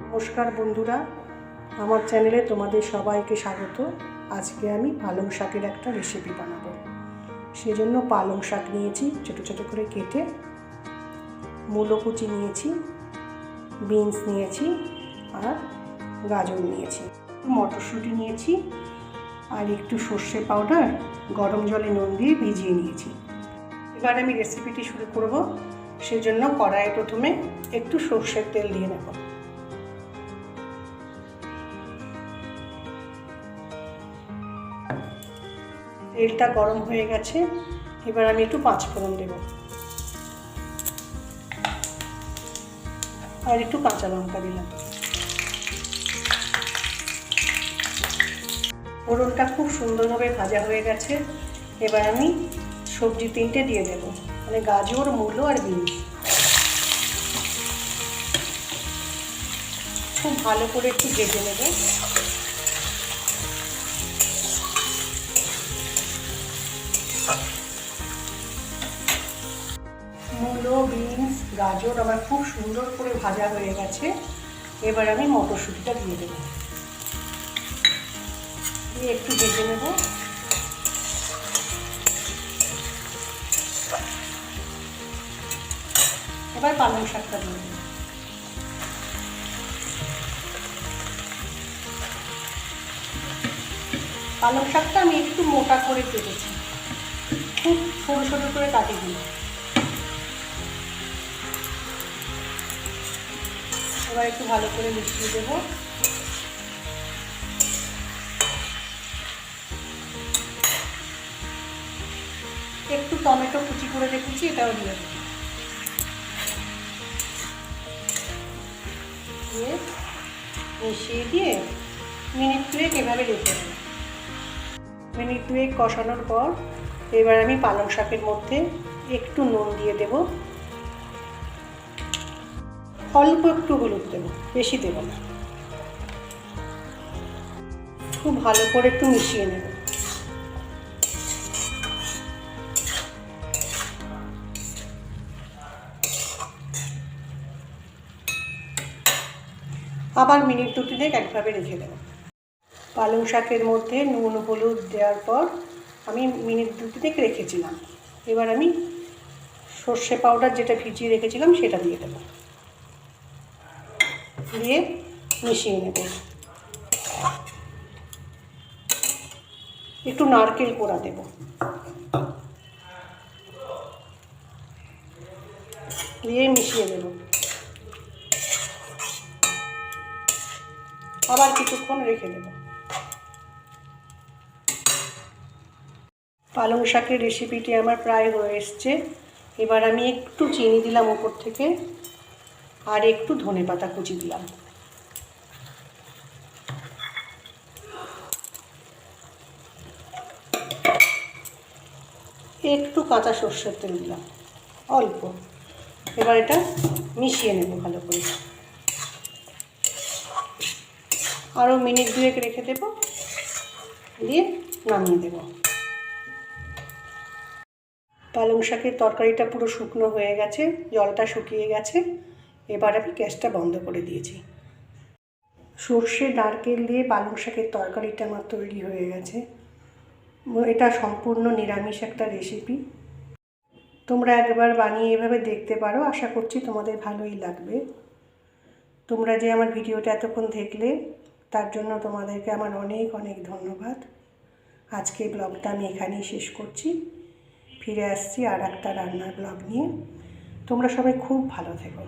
নমস্কার বন্ধুরা, আমার চ্যানেলে তোমাদের সবাইকে স্বাগত। আজকে আমি পালং শাকের একটা রেসিপি বানাবো। সেজন্য পালং শাক নিয়েছি, ছোটো ছোটো করে কেটে। মূলো কুচি নিয়েছি, বিনস নিয়েছি আর গাজর নিয়েছি। মটরশুঁটি নিয়েছি আর একটু সর্ষে পাউডার গরম জলে নুন দিয়ে ভিজিয়ে নিয়েছি। এবার আমি রেসিপিটি শুরু করব। সেজন্য কড়াইয়ে প্রথমে একটু সর্ষের তেল দিয়ে নেব। তেলটা গরম হয়ে গেছে, এবার আমি একটু পাঁচ ফোড়ন দেব। আর একটু কাঁচা লঙ্কা দিলাম। ফোড়নটা খুব সুন্দরভাবে ভাজা হয়ে গেছে, এবার আমি সবজি তিনটে দিয়ে দেব মানে গাজর, মূলো আর বিনস। খুব ভালো করে একটু ভেজে নেব। গাজর আমার খুব সুন্দর করে ভাজা হয়ে গেছে। এবার আমি মটরশুঁটিটা দিয়ে দেবো। দিয়ে একটু ভেজে নেব। এবার পালং শাকটা দিয়ে দেবো। পালং শাকটা আমি একটু মোটা করে কেটেছি। খুব ছোটো ছোটো করে কাটি দিই এবার একটু ভালো করে মিশিয়ে দেবো। একটু টমেটো কুচি করে রেখেছি, এটাও দিয়ে দেবো। দিয়ে মিশিয়ে দিয়ে মিনিট দুয়েক এভাবে রেখে দেবো। মিনিট দুয়েক কষানোর পর এবার আমি পালং শাকের মধ্যে একটু নুন দিয়ে দেব। অল্প একটু হলুদ দেবো, বেশি দেবো না। খুব ভালো করে একটু মিশিয়ে নেব। আবার মিনিট দুটি দেখ একভাবে রেখে দেবো। পালং শাকের মধ্যে নুন, হলুদ দেওয়ার পর আমি মিনিট দুটি তিনেক রেখেছিলাম। এবার আমি সর্ষে পাউডার যেটা ভিজিয়ে রেখেছিলাম সেটা দিয়ে দেবো। দিয়ে মিশিয়ে নেব। একটু নারকেল কোড়া দেব। দিয়ে মিশিয়ে দেবো আবার কিছুক্ষণ রেখে দেব। পালং শাকের রেসিপিটি আমার প্রায় হয়ে এসছে। এবার আমি একটু চিনি দিলাম ওপর থেকে। আর একটু ধনে পাতা কুচি দিলাম। একটু কাঁচা সর্ষের তেল দিলাম, অল্প। এবার এটা মিশিয়ে নেব ভালো করে। আরও মিনিট দুয়েক রেখে দেব, দিয়ে নামিয়ে দেব। পালং শাকের তরকারিটা পুরো শুকনো হয়ে গেছে, জলটা শুকিয়ে গেছে। এবার আমি গ্যাসটা বন্ধ করে দিয়েছি। সর্ষে, নারকেল দিয়ে পালং শাকের তরকারিটা আমার তৈরি হয়ে গেছে। এটা সম্পূর্ণ নিরামিষ একটা রেসিপি তোমরা একবার বানিয়ে এভাবে দেখতে পারো, আশা করছি তোমাদের ভালোই লাগবে। তোমরা যে আমার ভিডিওটা এতক্ষণ দেখলে, তার জন্য তোমাদেরকে আমার অনেক অনেক ধন্যবাদ। আজকে ব্লগটা আমি এখানেই শেষ করছি। ফিরে আসছি আর একটা রান্নার ব্লগ নিয়ে। তোমরা সবাই খুব ভালো থেকো।